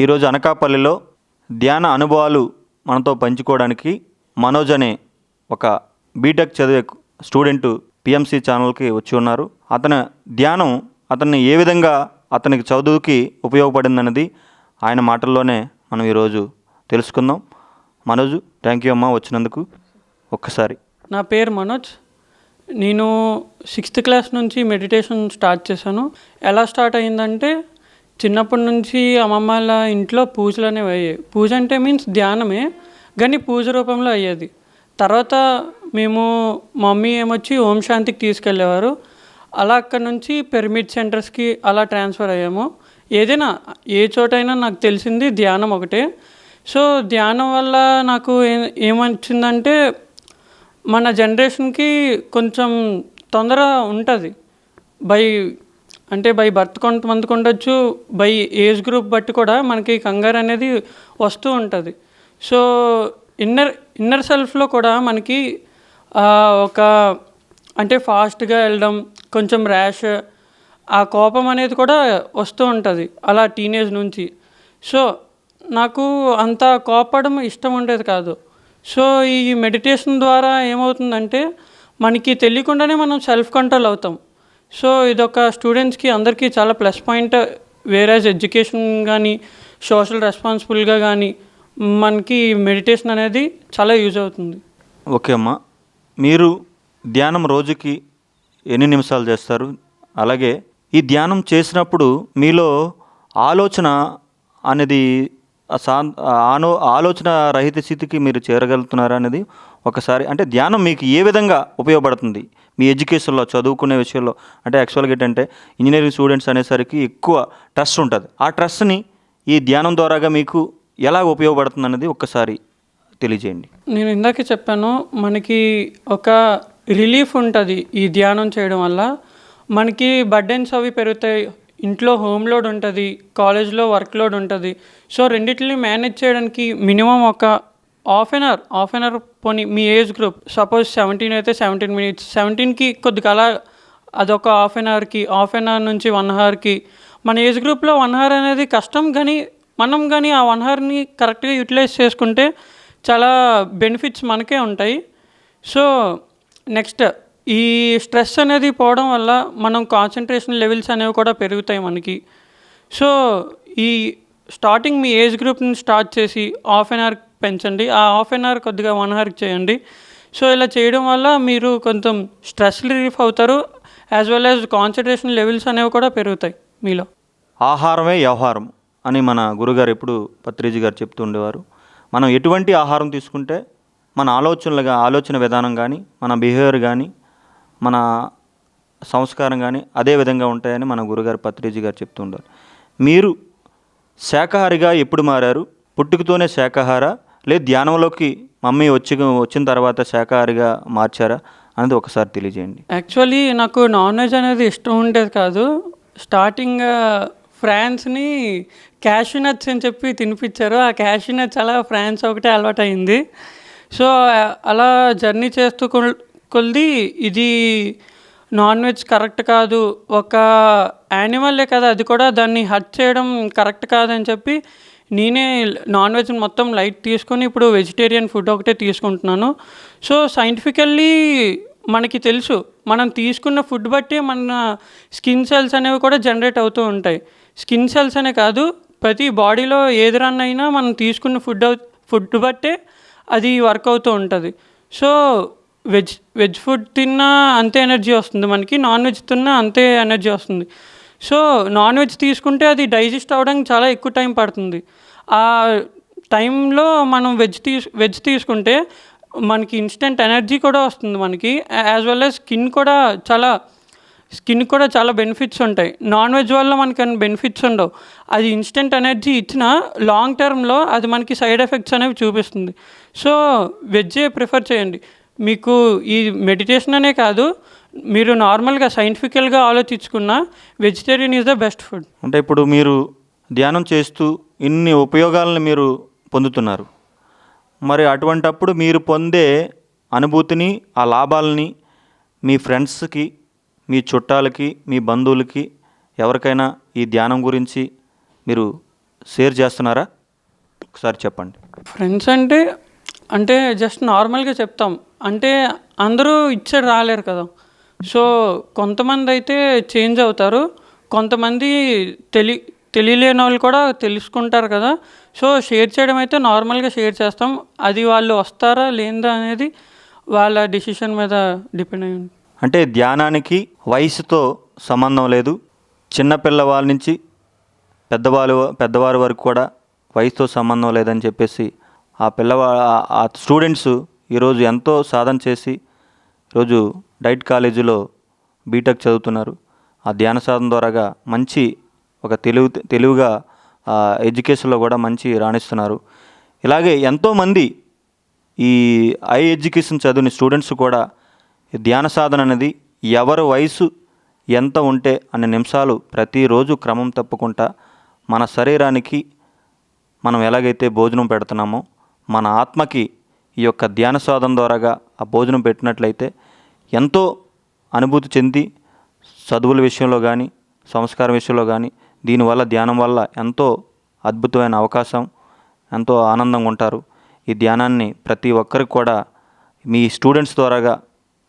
ఈరోజు అనకాపల్లిలో ధ్యాన అనుభవాలు మనతో పంచుకోవడానికి మనోజ్ అనే ఒక బీటెక్ చదివే స్టూడెంట్ పిఎంసి ఛానల్కి వచ్చి ఉన్నారు. అతని ధ్యానం అతన్ని ఏ విధంగా అతనికి చదువుకి ఉపయోగపడిందన్నది ఆయన మాటల్లోనే మనం ఈరోజు తెలుసుకుందాం. మనోజు థ్యాంక్ యూ అమ్మా వచ్చినందుకు. ఒక్కసారి. నా పేరు మనోజ్. నేను సిక్స్త్ క్లాస్ నుంచి మెడిటేషన్ స్టార్ట్ చేశాను. ఎలా స్టార్ట్ అయిందంటే చిన్నప్పటి నుంచి అమ్మమ్మ వాళ్ళ ఇంట్లో పూజలు అనేవి అయ్యాయి పూజ అంటే మీన్స్ ధ్యానమే కానీ పూజ రూపంలో అయ్యేది. తర్వాత మేము మమ్మీ ఏమొచ్చి ఓం శాంతికి తీసుకెళ్ళేవారు. అలా అక్కడ నుంచి పిరమిడ్ సెంటర్స్కి అలా ట్రాన్స్ఫర్ అయ్యాము. ఏదైనా ఏ చోటైనా నాకు తెలిసింది ధ్యానం ఒకటే. సో ధ్యానం వల్ల నాకు ఏ ఏమొచ్చిందంటే మన జనరేషన్కి కొంచెం తొందర ఉంటుంది. బై అంటే బై బర్త్ కొంతమందికి ఉండొచ్చు బై ఏజ్ గ్రూప్ బట్టి కూడా మనకి కంగారు అనేది వస్తూ ఉంటుంది. సో ఇన్నర్ ఇన్నర్ సెల్ఫ్లో కూడా మనకి ఒక అంటే ఫాస్ట్గా వెళ్ళడం కొంచెం ర్యాష్ ఆ కోపం అనేది కూడా వస్తూ ఉంటుంది అలా టీనేజ్ నుంచి. సో నాకు అంత కోపడం ఇష్టం ఉండేది కాదు. సో ఈ మెడిటేషన్ ద్వారా ఏమవుతుందంటే మనకి తెలియకుండానే మనం సెల్ఫ్ కంట్రోల్ అవుతాం. సో ఇదొక స్టూడెంట్స్కి అందరికీ చాలా ప్లస్ పాయింట్ వేరేజ్ ఎడ్యుకేషన్ కానీ సోషల్ రెస్పాన్సిబుల్గా కానీ మనకి మెడిటేషన్ అనేది చాలా యూజ్ అవుతుంది. ఓకే అమ్మా. మీరు ధ్యానం రోజుకి ఎన్ని నిమిషాలు చేస్తారు? అలాగే ఈ ధ్యానం చేసినప్పుడు మీలో ఆలోచన అనేది ఆనో ఆలోచన రహిత స్థితికి మీరు చేరగలుగుతున్నారా అనేది ఒకసారి అంటే ధ్యానం మీకు ఏ విధంగా ఉపయోగపడుతుంది? మీ ఎడ్యుకేషన్లో చదువుకునే విషయంలో అంటే యాక్చువల్గా ఏంటంటే ఇంజనీరింగ్ స్టూడెంట్స్ అనేసరికి ఎక్కువ ట్రస్ట్ ఉంటుంది. ఆ ట్రస్ట్ని ఈ ధ్యానం ద్వారాగా మీకు ఎలా ఉపయోగపడుతుంది అనేది ఒక్కసారి తెలియజేయండి. నేను ఇందాకే చెప్పాను మనకి ఒక రిలీఫ్ ఉంటుంది ఈ ధ్యానం చేయడం వల్ల. మనకి బర్డెన్స్ అవి పెరుగుతాయి. ఇంట్లో హోమ్ లోడ్ ఉంటుంది కాలేజ్లో వర్క్ లోడ్ ఉంటుంది. సో రెండింటిని మేనేజ్ చేయడానికి మినిమం ఒక half an hour half an hour పోనీ మీ ఏజ్ గ్రూప్. సపోజ్ సెవెంటీన్ అయితే సెవెంటీన్ మినిట్స్. సెవెంటీన్కి కొద్దిగా అలా అదొక హాఫ్ అన్ అవర్కి హాఫ్ అన్ అవర్ నుంచి వన్ అవర్కి మన ఏజ్ గ్రూప్లో వన్ అవర్ అనేది కష్టం కానీ మనం కానీ ఆ వన్ అవర్ని కరెక్ట్గా యూటిలైజ్ చేసుకుంటే చాలా బెనిఫిట్స్ మనకే ఉంటాయి. సో నెక్స్ట్ ఈ స్ట్రెస్ అనేది పోవడం వల్ల మనం కాన్సన్ట్రేషన్ లెవెల్స్ అనేవి కూడా పెరుగుతాయి మనకి. సో ఈ స్టార్టింగ్ మీ ఏజ్ గ్రూప్ని స్టార్ట్ చేసి హాఫ్ అన్ అవర్ పెంచండి. ఆ హాఫ్ అన్ అవర్ కొద్దిగా వన్ అవర్కి చేయండి. సో ఇలా చేయడం వల్ల మీరు కొంచెం స్ట్రెస్ రిలీఫ్ అవుతారు as well as concentration levels అనేవి కూడా పెరుగుతాయి మీలో. ఆహారమే వ్యవహారం అని మన గురుగారు ఎప్పుడు పత్రిజీ గారు చెప్తూ ఉండేవారు. మనం ఎటువంటి ఆహారం తీసుకుంటే మన ఆలోచనలుగా ఆలోచన విధానం కానీ మన బిహేవియర్ కానీ మన సంస్కారం కానీ అదే విధంగా ఉంటాయని మన గురుగారు పత్రిజీ గారు చెప్తూ ఉండారు మీరు శాకాహారిగా ఎప్పుడు మారారు? పుట్టుకతోనే శాకాహార? లేదు ధ్యానంలోకి మమ్మీ వచ్చి వచ్చిన తర్వాత శాఖాహారిగా మార్చారా అనేది ఒకసారి తెలియజేయండి. యాక్చువల్లీ నాకు నాన్ వెజ్ అనేది ఇష్టం ఉండేది కాదు. స్టార్టింగ్ ఫ్రాన్స్ని క్యాష్యూనట్స్ అని చెప్పి తినిపించారు. ఆ క్యాషూ నట్స్ అలా ఫ్రాన్స్ ఒకటే అలవాటు అయింది సో అలా జర్నీ చేస్తూ కొద్ది ఇది నాన్ వెజ్ కరెక్ట్ కాదు. ఒక యానిమల్లే కదా అది కూడా దాన్ని హట్ చేయడం కరెక్ట్ కాదని చెప్పి నేనే నాన్ వెజ్ మొత్తం లైట్ తీసుకొని ఇప్పుడు వెజిటేరియన్ ఫుడ్ ఒకటే తీసుకుంటున్నాను. సో సైంటిఫికల్లీ మనకి తెలుసు మనం తీసుకున్న ఫుడ్ బట్టి మన స్కిన్ సెల్స్ అనేవి కూడా జనరేట్ అవుతూ ఉంటాయి. స్కిన్ సెల్స్ అనే కాదు ప్రతి బాడీలో ఏది రన్ అయినా మనం తీసుకున్న ఫుడ్ ఫుడ్ బట్టే అది వర్క్ అవుతూ ఉంటుంది. సో వెజ్ వెజ్ ఫుడ్ తిన్నా అంతే ఎనర్జీ వస్తుంది మనకి నాన్ వెజ్ తిన్నా అంతే ఎనర్జీ వస్తుంది. సో నాన్ వెజ్ తీసుకుంటే అది డైజెస్ట్ అవ్వడానికి చాలా ఎక్కువ టైం పడుతుంది. ఆ టైంలో మనం వెజ్ తీసు వెజ్ తీసుకుంటే మనకి ఇన్స్టెంట్ ఎనర్జీ కూడా వస్తుంది మనకి యాజ్ వెల్ యాజ్ స్కిన్ కూడా చాలా స్కిన్ కూడా చాలా బెనిఫిట్స్ ఉంటాయి. నాన్ వెజ్ వల్ల మనకి అన్ని బెనిఫిట్స్ ఉండవు. అది ఇన్స్టెంట్ ఎనర్జీ ఇచ్చిన లాంగ్ టర్మ్లో అది మనకి సైడ్ ఎఫెక్ట్స్ అనేవి చూపిస్తుంది. సో వెజ్జే ప్రిఫర్ చేయండి. మీకు ఈ మెడిటేషన్ అనే కాదు మీరు నార్మల్గా సైంటిఫికల్గా ఆలోచించుకున్న vegetarian is the best food అంటే ఇప్పుడు మీరు ధ్యానం చేస్తూ ఇన్ని ఉపయోగాలను మీరు పొందుతున్నారు. మరి అటువంటప్పుడు మీరు పొందే అనుభూతిని ఆ లాభాలని మీ ఫ్రెండ్స్కి మీ చుట్టాలకి మీ బంధువులకి ఎవరికైనా ఈ ధ్యానం గురించి మీరు షేర్ చేస్తున్నారా? ఒకసారి చెప్పండి. ఫ్రెండ్స్ అంటే అంటే జస్ట్ నార్మల్గా చెప్తాం. అంటే అందరూ ఇచ్చాడు రాలేరు కదా. సో కొంతమంది అయితే చేంజ్ అవుతారు. కొంతమంది తెలి తెలియలేని వాళ్ళు కూడా తెలుసుకుంటారు కదా. సో షేర్ చేయడం అయితే నార్మల్గా షేర్ చేస్తాం. అది వాళ్ళు వస్తారా లేదా అనేది వాళ్ళ డిసిషన్ మీద డిపెండ్ అయ్యింది అంటే ధ్యానానికి వయసుతో సంబంధం లేదు. చిన్నపిల్లవాళ్ళ నుంచి పెద్దవాళ్ళు పెద్దవారి వరకు కూడా వయసుతో సంబంధం లేదని చెప్పేసి ఆ పిల్లవా ఆ- స్టూడెంట్స్ ఈరోజు ఎంతో సాధన చేసి ఈరోజు డైట్ కాలేజీలో బీటెక్ చదువుతున్నారు. ఆ ధ్యాన సాధన ద్వారాగా మంచి ఒక తెలివి తెలివిగా ఎడ్యుకేషన్లో కూడా మంచి రాణిస్తున్నారు. ఇలాగే ఎంతోమంది ఈ హై ఎడ్యుకేషన్ చదివిన స్టూడెంట్స్ కూడా ధ్యాన సాధన అనేది ఎవరి వయసు ఎంత ఉంటే అన్ని నిమిషాలు ప్రతిరోజు క్రమం తప్పకుండా మన శరీరానికి మనం ఎలాగైతే భోజనం పెడుతున్నామో మన ఆత్మకి ఈ యొక్క ధ్యాన సాధన ద్వారాగా ఆ భోజనం పెట్టినట్లయితే ఎంతో అనుభూతి చెంది చదువుల విషయంలో కానీ సంస్కారం విషయంలో కానీ దీనివల్ల ధ్యానం వల్ల ఎంతో అద్భుతమైన అవకాశం ఎంతో ఆనందంగా ఉంటారు. ఈ ధ్యానాన్ని ప్రతి ఒక్కరికి కూడా మీ స్టూడెంట్స్ ద్వారాగా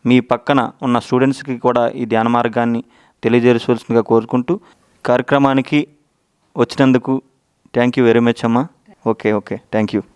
మీ పక్కన ఉన్న స్టూడెంట్స్కి కూడా ఈ ధ్యాన మార్గాన్ని తెలియజేయవలసిందిగా కోరుకుంటూ కార్యక్రమానికి వచ్చినందుకు థ్యాంక్ యూ వెరీ మచ్ అమ్మా. Okay okay. Thank you.